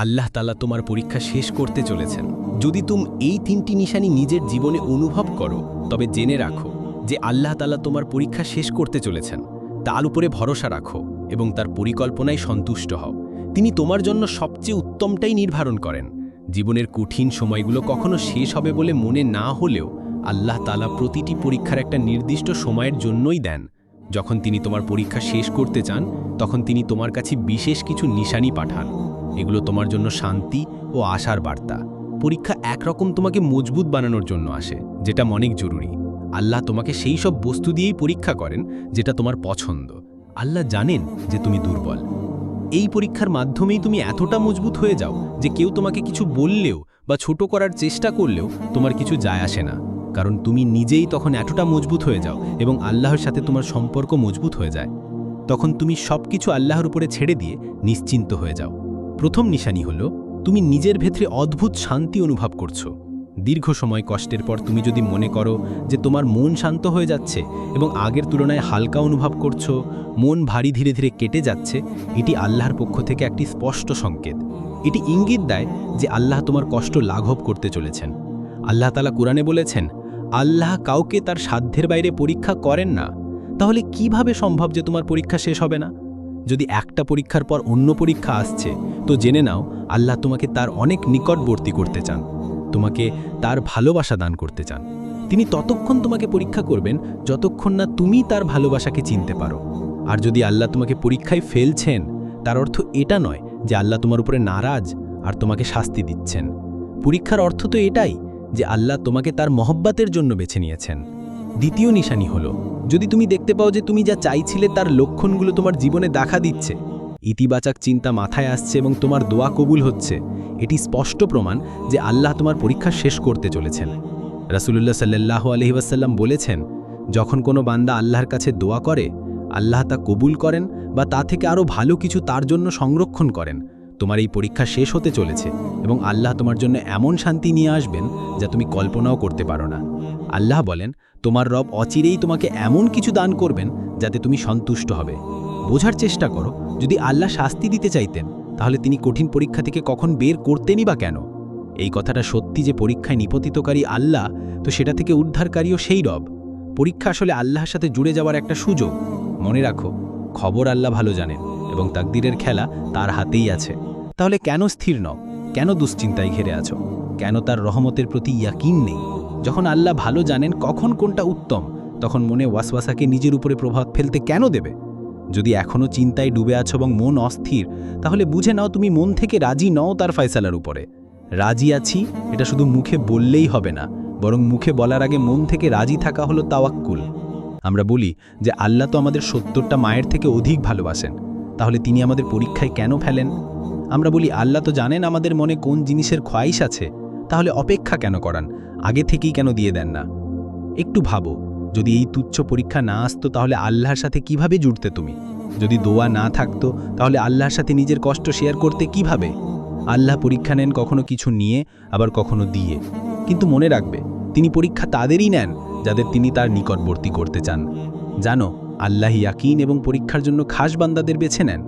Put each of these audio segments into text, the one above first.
আল্লাহ তালা তোমার পরীক্ষা শেষ করতে চলেছেন। যদি তুমি এই তিনটি নিশানি নিজের জীবনে অনুভব করো, তবে জেনে রাখো যে আল্লাহ তালা তোমার পরীক্ষা শেষ করতে চলেছেন। তার উপরে ভরসা রাখো এবং তার পরিকল্পনায় সন্তুষ্ট হও। তিনি তোমার জন্য সবচেয়ে উত্তমটাই নির্ধারণ করেন। জীবনের কঠিন সময়গুলো কখনো শেষ হবে বলে মনে না হলেও আল্লাহ তালা প্রতিটি পরীক্ষার একটা নির্দিষ্ট সময়ের জন্যই দেন। যখন তিনি তোমার পরীক্ষা শেষ করতে চান, তখন তিনি তোমার কাছে বিশেষ কিছু নিশানি পাঠান। এগুলো তোমার জন্য শান্তি ও আশার বার্তা। পরীক্ষা একরকম তোমাকে মজবুত বানানোর জন্য আসে, যেটা অনেক জরুরি। আল্লাহ তোমাকে সেই সব বস্তু দিয়েই পরীক্ষা করেন, যেটা তোমার পছন্দ। আল্লাহ জানেন যে তুমি দুর্বল। এই পরীক্ষার মাধ্যমেই তুমি এতটা মজবুত হয়ে যাও যে কেউ তোমাকে কিছু বললেও বা ছোট করার চেষ্টা করলেও তোমার কিছু যায় আসে না। কারণ তুমি নিজেই তখন এতটা মজবুত হয়ে যাও এবং আল্লাহর সাথে তোমার সম্পর্ক মজবুত হয়ে যায়। তখন তুমি সব কিছু আল্লাহর উপরে ছেড়ে দিয়ে নিশ্চিন্ত হয়ে যাও। প্রথম নিশানি হলো, তুমি নিজের ভেতরে অদ্ভুত শান্তি অনুভব করছ। দীর্ঘ সময় কষ্টের পর তুমি যদি মনে করো যে তোমার মন শান্ত হয়ে যাচ্ছে এবং আগের তুলনায় হালকা অনুভব করছ, মন ভারী ধীরে ধীরে কেটে যাচ্ছে, এটি আল্লাহর পক্ষ থেকে একটি স্পষ্ট সংকেত। এটি ইঙ্গিত দেয় যে আল্লাহ তোমার কষ্ট লাঘব করতে চলেছেন। আল্লাহ তালা কোরআনে বলেছেন, আল্লাহ কাউকে তার সাধ্যের বাইরে পরীক্ষা করেন না। তাহলে কীভাবে সম্ভব যে তোমার পরীক্ষা শেষ হবে না? যদি একটা পরীক্ষার পর অন্য পরীক্ষা আসছে তো জেনে নাও, আল্লাহ তোমাকে তার অনেক নিকটবর্তী করতে চান, তোমাকে তার ভালোবাসা দান করতে চান। তিনি ততক্ষণ তোমাকে পরীক্ষা করবেন যতক্ষণ না তুমি তার ভালোবাসাকে চিনতে পারো। আর যদি আল্লাহ তোমাকে পরীক্ষায় ফেলছেন, তার অর্থ এটা নয় যে আল্লাহ তোমার উপরে নারাজ আর তোমাকে শাস্তি দিচ্ছেন। পরীক্ষার অর্থ তো এটাই যে আল্লাহ তোমাকে তার মহব্বাতের জন্য বেছে নিয়েছেন। দ্বিতীয় নিশানি হলো, যদি তুমি দেখতে পাও যে তুমি যা চাইছিলে তার লক্ষণগুলো তোমার জীবনে দেখা দিচ্ছে ইতিবাচক চিন্তা মাথায় আসছে এবং তোমার দোয়া কবুল হচ্ছে। এটি স্পষ্ট প্রমাণ যে আল্লাহ তোমার পরীক্ষা শেষ করতে চলেছেন। রাসুলুল্লাহ সাল্লাহ আলহিবাসাল্লাম বলেছেন, যখন কোনো বান্দা আল্লাহর কাছে দোয়া করে, আল্লাহ তা কবুল করেন বা তা থেকে আরও ভালো কিছু তার জন্য সংরক্ষণ করেন। তোমার এই পরীক্ষা শেষ হতে চলেছে এবং আল্লাহ তোমার জন্য এমন শান্তি নিয়ে আসবেন যা তুমি কল্পনাও করতে পারো না। আল্লাহ বলেন, তোমার রব অচিরেই তোমাকে এমন কিছু দান করবেন যাতে তুমি সন্তুষ্ট হবে। বোঝার চেষ্টা করো। যদি আল্লাহ শাস্তি দিতে চাইতেন, তাহলে তিনি কঠিন পরীক্ষা থেকে কখন বের করতেনই বা কেন? এই কথাটা সত্যি যে পরীক্ষায় নিপতিতকারী আল্লাহ, তো সেটা থেকে উদ্ধারকারীও সেই রব। পরীক্ষা আসলে আল্লাহর সাথে জুড়ে যাওয়ার একটা সুযোগ। মনে রাখো, খবর আল্লাহ ভালো জানেন এবং তাকদিরের খেলা তার হাতেই আছে। তাহলে কেন স্থির নও? কেন দুশ্চিন্তায় ঘেরে আছো? কেন তার রহমতের প্রতি ইয়াকিন নেই? যখন আল্লাহ ভালো জানেন কখন কোনটা উত্তম, তখন মনে ওয়াসওয়াসাকে নিজের উপরে প্রভাব ফেলতে কেন দেবে? যদি এখনও চিন্তায় ডুবে আছো এবং মন অস্থির, তাহলে বুঝে নাও তুমি মন থেকে রাজি নও তার ফয়সালার উপরে। রাজি আছি, এটা শুধু মুখে বললেই হবে না, বরং মুখে বলার আগে মন থেকে রাজি থাকা হলো তাওয়াক্কুল। আমরা বলি যে আল্লাহ তো আমাদের সত্তরটা মায়ের থেকে অধিক ভালোবাসেন, তাহলে তিনি আমাদের পরীক্ষায় কেন ফেলেন? আমরা বলি আল্লাহ তো জানেন আমাদের মনে কোন জিনিসের খোয়াইশ আছে, তাহলে অপেক্ষা কেন করান? আগে থেকেই কেন দিয়ে দেন না? একটু ভাবো। যদি এই তুচ্ছ পরীক্ষা না আসতো, তাহলে আল্লাহর সাথে কীভাবে জুড়তে তুমি? যদি দোয়া না থাকতো, তাহলে আল্লাহর সাথে নিজের কষ্ট শেয়ার করতে কীভাবে? আল্লাহ পরীক্ষা নেন কখনো কিছু নিয়ে, আবার কখনো দিয়ে। কিন্তু মনে রাখবে, তিনি পরীক্ষা তাদেরই নেন, যাদের তিনি তার নিকটবর্তী করতে চান। জানো, আল্লাহ ইয়াকিন এবং পরীক্ষার জন্য খাস বান্দাদের বেছে নেন।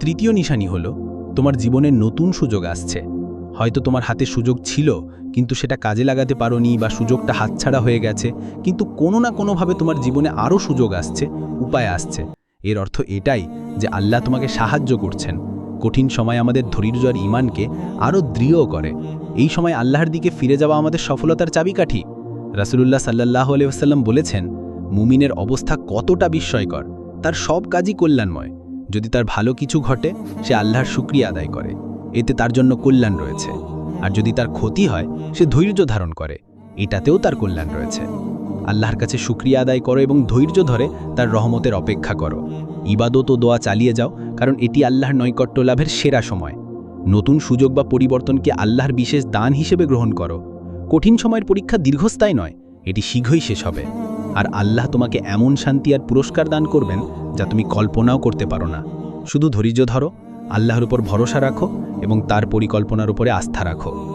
তৃতীয় নিশানি হলো, তোমার জীবনে নতুন সুযোগ আসছে। হয়তো তোমার হাতে সুযোগ ছিল, কিন্তু সেটা কাজে লাগাতে পারোনি বা সুযোগটা হাতছাড়া হয়ে গেছে, কিন্তু কোনো না কোনোভাবে তোমার জীবনে আরও সুযোগ আসছে, উপায় আসছে। এর অর্থ এটাই যে আল্লাহ তোমাকে সাহায্য করছেন। কঠিন সময় আমাদের ধৈর্য আর ইমানকে আরও দৃঢ় করে। এই সময় আল্লাহর দিকে ফিরে যাওয়া আমাদের সফলতার চাবিকাঠি। রাসুলুল্লাহ সাল্লাহ আলিয়াল্লাম বলেছেন, মুমিনের অবস্থা কতটা বিস্ময়কর। তার সব কাজই কল্যাণময়। যদি তার ভালো কিছু ঘটে, সে আল্লাহর শুক্রিয়া আদায় করে। এতে তার জন্য কল্যাণ রয়েছে। আর যদি তার ক্ষতি হয়, সে ধৈর্য ধারণ করে। এটাতেও তার কল্যাণ রয়েছে। আল্লাহর কাছে শুক্রিয়া আদায় করো এবং ধৈর্য ধরে তার রহমতের অপেক্ষা করো। ইবাদত ও দোয়া চালিয়ে যাও, কারণ এটি আল্লাহর নৈকট্য লাভের সেরা সময়। নতুন সুযোগ বা পরিবর্তনকে আল্লাহর বিশেষ দান হিসেবে গ্রহণ করো। কঠিন সময়ের পরীক্ষা দীর্ঘস্থায়ী নয়, এটি শীঘ্রই শেষ হবে। আর আল্লাহ তোমাকে এমন শান্তি আর পুরস্কার দান করবেন যা তুমি কল্পনাও করতে পারো না। শুধু ধৈর্য ধরো আল্লাহর উপর ভরসা রাখো এবং তার পরিকল্পনার উপরে আস্থা রাখো।